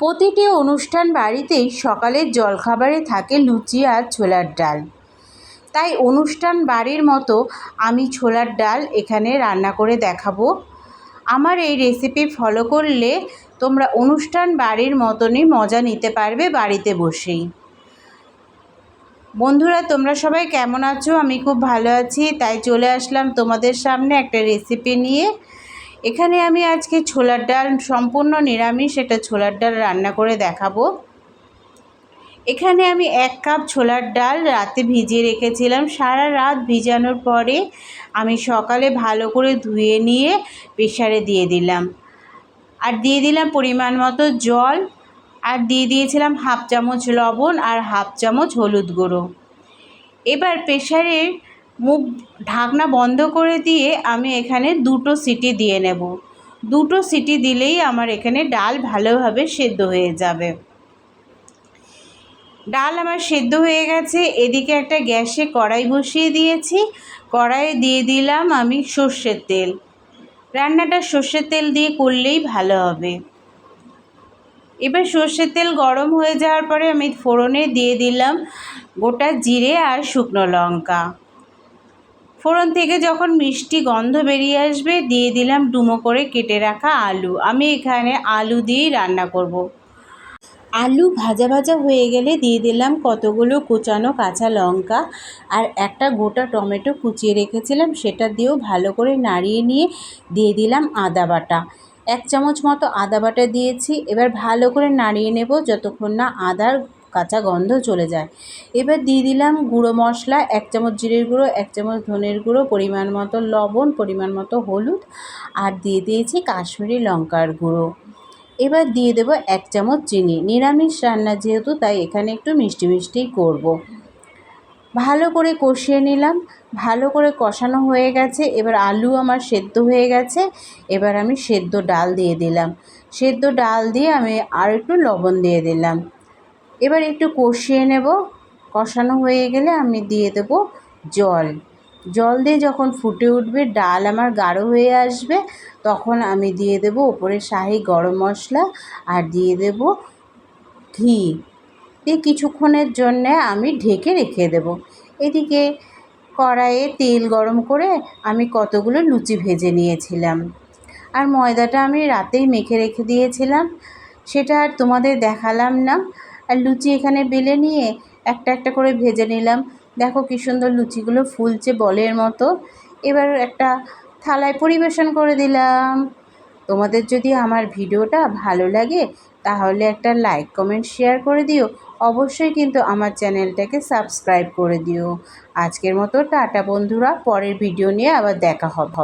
প্রতিটি অনুষ্ঠান বাড়িতেই সকালের জলখাবারে থাকে লুচি আর ছোলার ডাল। তাই অনুষ্ঠান বাড়ির মতো আমি ছোলার ডাল এখানে রান্না করে দেখাবো। আমার এই রেসিপি ফলো করলে তোমরা অনুষ্ঠান বাড়ির মতনই মজা নিতে পারবে বাড়িতে বসেই। বন্ধুরা, তোমরা সবাই কেমন আছো? আমি খুব ভালো আছি। তাই চলে আসলাম তোমাদের সামনে একটা রেসিপি নিয়ে। এখানে আমি আজকে ছোলার ডাল সম্পূর্ণ নিরামিষ, এটা ছোলার ডাল রান্না করে দেখাবো। এখানে আমি এক কাপ ছোলার ডাল রাতে ভিজিয়ে রেখেছিলাম। সারা রাত ভিজানোর পরে আমি সকালে ভালো করে ধুয়ে নিয়ে প্রেশারে দিয়ে দিলাম। আর দিয়ে দিলাম পরিমাণ মতো জল। আর দিয়ে দিয়েছিলাম হাফ চামচ লবণ আর হাফ চামচ হলুদ গুঁড়ো। এবার প্রেশারের মুখ ঢাকনা বন্ধ করে দিয়ে আমি এখানে দুটো সিটি দিয়ে নেব। দুটো সিটি দিলেই আমার এখানে ডাল ভালোভাবে সেদ্ধ হয়ে যাবে। ডাল আমার সেদ্ধ হয়ে গেছে। এদিকে একটা গ্যাসে কড়াই বসিয়ে দিয়েছি। কড়াইয়ে দিয়ে দিলাম আমি সর্ষের তেল। রান্নাটা সর্ষের তেল দিয়ে করলেই ভালো হবে। এবার সর্ষের তেল গরম হয়ে যাওয়ার পরে আমি ফোড়নে দিয়ে দিলাম গোটা জিরে আর শুকনো লঙ্কা। ফোড়ন থেকে যখন মিষ্টি গন্ধ বেরিয়ে আসবে, দিয়ে দিলাম ডুমো করে কেটে রাখা আলু। আমি এখানে আলু দিয়েই রান্না করব। আলু ভাজা ভাজা হয়ে গেলে দিয়ে দিলাম কতগুলো কুচানো কাঁচা লঙ্কা আর একটা গোটা টমেটো কুচিয়ে রেখেছিলাম, সেটা দিয়েও ভালো করে নাড়িয়ে নিয়ে দিয়ে দিলাম আদা বাটা। এক চামচ মতো আদা বাটা দিয়েছি। এবার ভালো করে নাড়িয়ে নেব, যতক্ষণ না আদার কাঁচা গন্ধ চলে যায়। এবার দিয়ে দিলাম গুঁড়ো মশলা, এক চামচ জিরের গুঁড়ো, এক চামচ ধনের গুঁড়ো, পরিমাণ মতো লবণ, পরিমাণ মতো হলুদ, আর দিয়ে দিয়েছি কাশ্মীরি লঙ্কার গুঁড়ো। এবার দিয়ে দেবো এক চামচ চিনি। নিরামিষ রান্না যেহেতু, তাই এখানে একটু মিষ্টি মিষ্টিই করব। ভালো করে কষিয়ে নিলাম। ভালো করে কষানো হয়ে গেছে। এবার আলু আমার সেদ্ধ হয়ে গেছে। এবার আমি সেদ্ধ ডাল দিয়ে দিলাম। সেদ্ধ ডাল দিয়ে আমি আর একটু লবণ দিয়ে দিলাম। এবার একটু কষিয়ে নেব। কষানো হয়ে গেলে আমি দিয়ে দেব জল। জল দিয়ে যখন ফুটে উঠবে, ডাল আমার গাঢ় হয়ে আসবে, তখন আমি দিয়ে দেব ওপরে শাহি গরম মশলা আর দিয়ে দেব ঘি। দিয়ে কিছুক্ষণের জন্যে আমি ঢেকে রেখে দেব। এদিকে কড়াইয়ে তেল গরম করে আমি কতগুলো লুচি ভেজে নিয়েছিলাম। আর ময়দাটা আমি রাতেই মেখে রেখে দিয়েছিলাম। সেটা আর তোমাদের দেখালাম না। আর লুচি এখানে বেলে নিয়ে একটা একটা করে ভেজে নিলাম। দেখো কী সুন্দর লুচিগুলো ফুলছে বলের মতো। এবার একটা থালায় পরিবেশন করে দিলাম। তোমাদের যদি আমার ভিডিওটা ভালো লাগে, তাহলে একটা লাইক, কমেন্ট, শেয়ার করে দিও। অবশ্যই কিন্তু আমার চ্যানেলটাকে সাবস্ক্রাইব করে দিও। আজকের মতো টাটা বন্ধুরা, পরের ভিডিও নিয়ে আবার দেখা হবে।